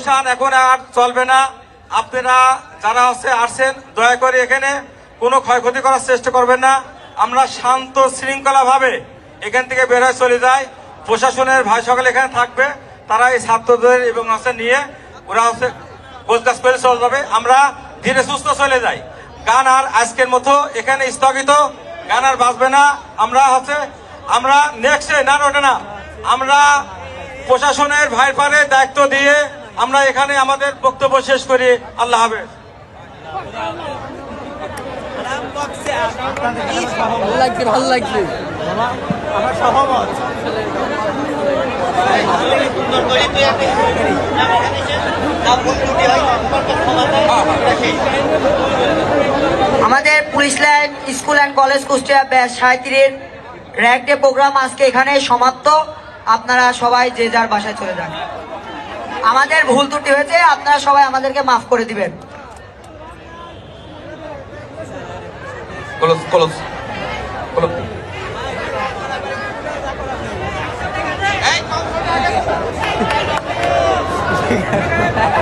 অনুষ্ঠান এখন আর চলবে না। আপনারা যারা হচ্ছে আসছেন দয়া করে এখানে কোনো ক্ষয়ক্ষতি করার চেষ্টা করবেন না। আমরা শান্ত শৃঙ্খলা ভাবে এখান থেকে বের হয়ে চলে যাই। প্রশাসনের ভাই সকল এখানে থাকবে। তারা এই ছাত্রদের এবং হচ্ছে নিয়ে ওরা হচ্ছে গোলকাজ করে চলে যাবে। আমরা ধীরে সুস্থ চলে যাই। গান আর আজকের মতো এখানে স্থগিত। গান আর বাজবে না। আমরা হচ্ছে, আমরা নেক্সটে না ওটা না। আমরা প্রশাসনের ভাই পারে দায়িত্ব দিয়ে আমরা এখানে আমাদের বক্তব্য শেষ করি। আল্লাহ হাফেজ। লাগছে ভালো লাগছে। আমার সহমত। আমাদের police line school and college Kushtia ব্যাস সাঁত্রির র্যাক ডে প্রোগ্রাম আজকে এখানে সমাপ্ত। আপনারা সবাই যে যার বাসায় চলে যান। আমাদের ভুল ত্রুটি হয়েছে আপনারা সবাই আমাদেরকে মাফ করে দিবেন। কলস কলস কলস স্কিল